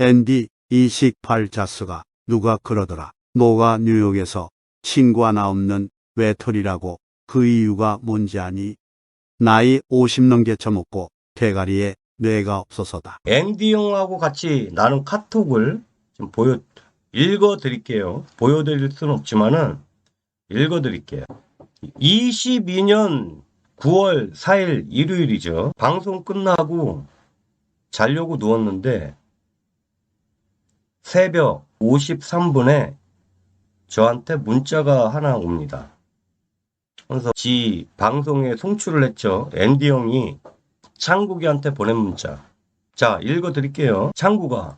앤디 이식 팔자스가 누가 그러더라. 노가 뉴욕에서 친구 하나 없는 외톨이라고 그 이유가 뭔지 아니? 나이 50 넘게 처먹고 대가리에 뇌가 없어서다. 앤디 형하고 같이 나눈 카톡을 좀 보여 읽어 드릴게요. 보여 드릴 수는 없지만은 읽어 드릴게요. 22년 9월 4일 일요일이죠. 방송 끝나고 자려고 누웠는데 새벽 53분에 저한테 문자가 하나 옵니다. 그래서 지 방송에 송출을 했죠. 앤디 형이 창국이한테 보낸 문자. 자, 읽어 드릴게요. 창국아,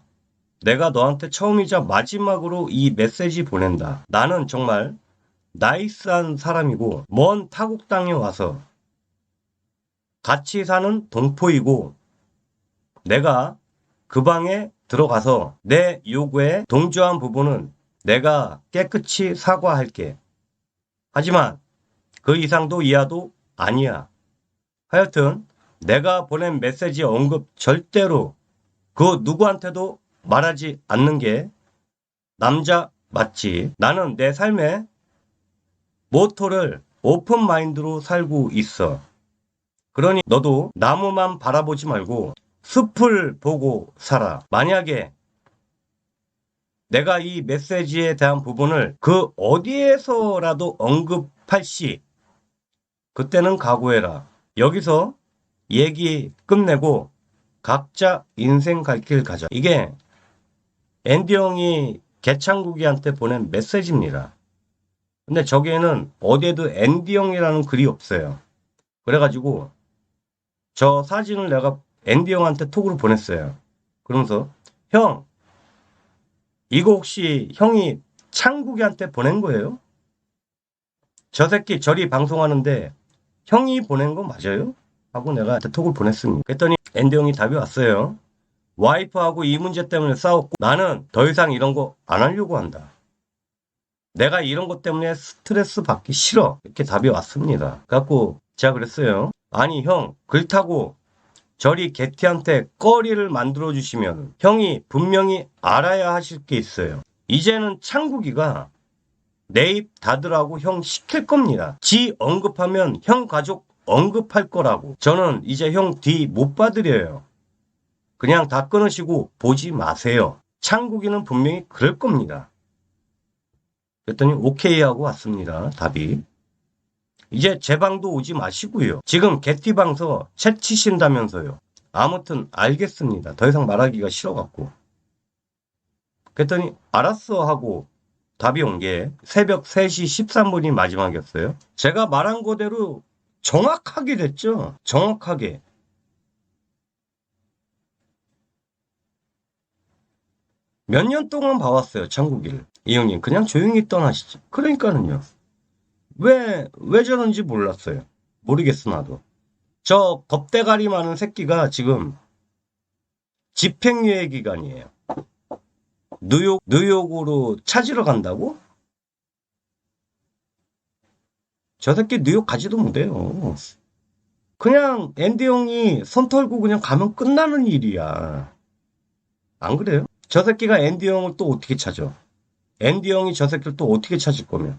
내가 너한테 처음이자 마지막으로 이 메시지 보낸다. 나는 정말 나이스한 사람이고, 먼 타국 땅에 와서 같이 사는 동포이고, 내가 그 방에 들어가서 내 요구에 동조한 부분은 내가 깨끗이 사과할게. 하지만 그 이상도 이하도 아니야. 하여튼 내가 보낸 메시지 언급 절대로 그 누구한테도 말하지 않는 게 남자 맞지. 나는 내 삶의 모토를 오픈 마인드로 살고 있어. 그러니 너도 나무만 바라보지 말고 숲을 보고 살아. 만약에 내가 이 메시지에 대한 부분을 그 어디에서라도 언급할 시 그때는 각오해라. 여기서 얘기 끝내고 각자 인생 갈 길 가자. 이게 앤디 형이 개창국이한테 보낸 메시지입니다. 근데 저기에는 어디에도 앤디 형이라는 글이 없어요. 그래가지고 저 사진을 내가 앤디 형한테 톡으로 보냈어요. 그러면서 형 이거 혹시 형이 창국이한테 보낸 거예요? 저 새끼 저리 방송하는데 형이 보낸 거 맞아요? 하고 내가 톡을 보냈습니다. 그랬더니 앤디 형이 답이 왔어요. 와이프하고 이 문제 때문에 싸웠고 나는 더 이상 이런 거 안 하려고 한다. 내가 이런 것 때문에 스트레스 받기 싫어. 이렇게 답이 왔습니다. 그래갖고 제가 그랬어요. 아니 형 그렇다고 저리 개티한테 꺼리를 만들어 주시면 형이 분명히 알아야 하실 게 있어요. 이제는 창국이가 내 입 닫으라고 형 시킬 겁니다. 지 언급하면 형 가족 언급할 거라고. 저는 이제 형 뒤 못 봐드려요. 그냥 다 끊으시고 보지 마세요. 창국이는 분명히 그럴 겁니다. 그랬더니 오케이 하고 왔습니다. 답이. 이제 제 방도 오지 마시고요. 지금 개티방서 채 치신다면서요. 아무튼 알겠습니다. 더 이상 말하기가 싫어갖고. 그랬더니 알았어 하고 답이 온 게 새벽 3시 13분이 마지막이었어요. 제가 말한 그대로 정확하게 됐죠. 정확하게. 몇 년 동안 봐왔어요. 창국이를. 이 형님 그냥 조용히 떠나시죠. 그러니까는요. 왜, 왜 저런지 몰랐어요. 모르겠어, 나도. 저 겁대가리 많은 새끼가 지금 집행유예 기간이에요. 뉴욕, 뉴욕으로 찾으러 간다고? 저 새끼 뉴욕 가지도 못해요. 그냥 앤디 형이 손 털고 그냥 가면 끝나는 일이야. 안 그래요? 저 새끼가 앤디 형을 또 어떻게 찾아? 앤디 형이 저 새끼를 또 어떻게 찾을 거면?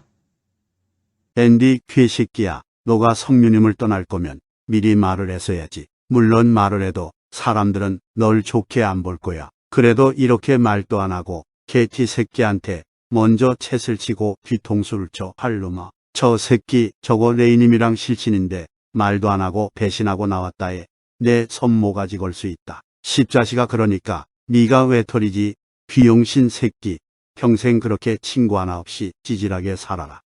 앤디 괴식기야. 너가 성유님을 떠날 거면 미리 말을 했어야지. 물론 말을 해도 사람들은 널 좋게 안 볼 거야. 그래도 이렇게 말도 안 하고 개티 새끼한테 먼저 채을 치고 뒤통수를 쳐 할놈아. 저 새끼 저거 레이님이랑 실친인데 말도 안 하고 배신하고 나왔다에 내 손모가지 걸 수 있다. 십자시가 그러니까 네가 왜 털이지? 귀용신 새끼. 평생 그렇게 친구 하나 없이 찌질하게 살아라.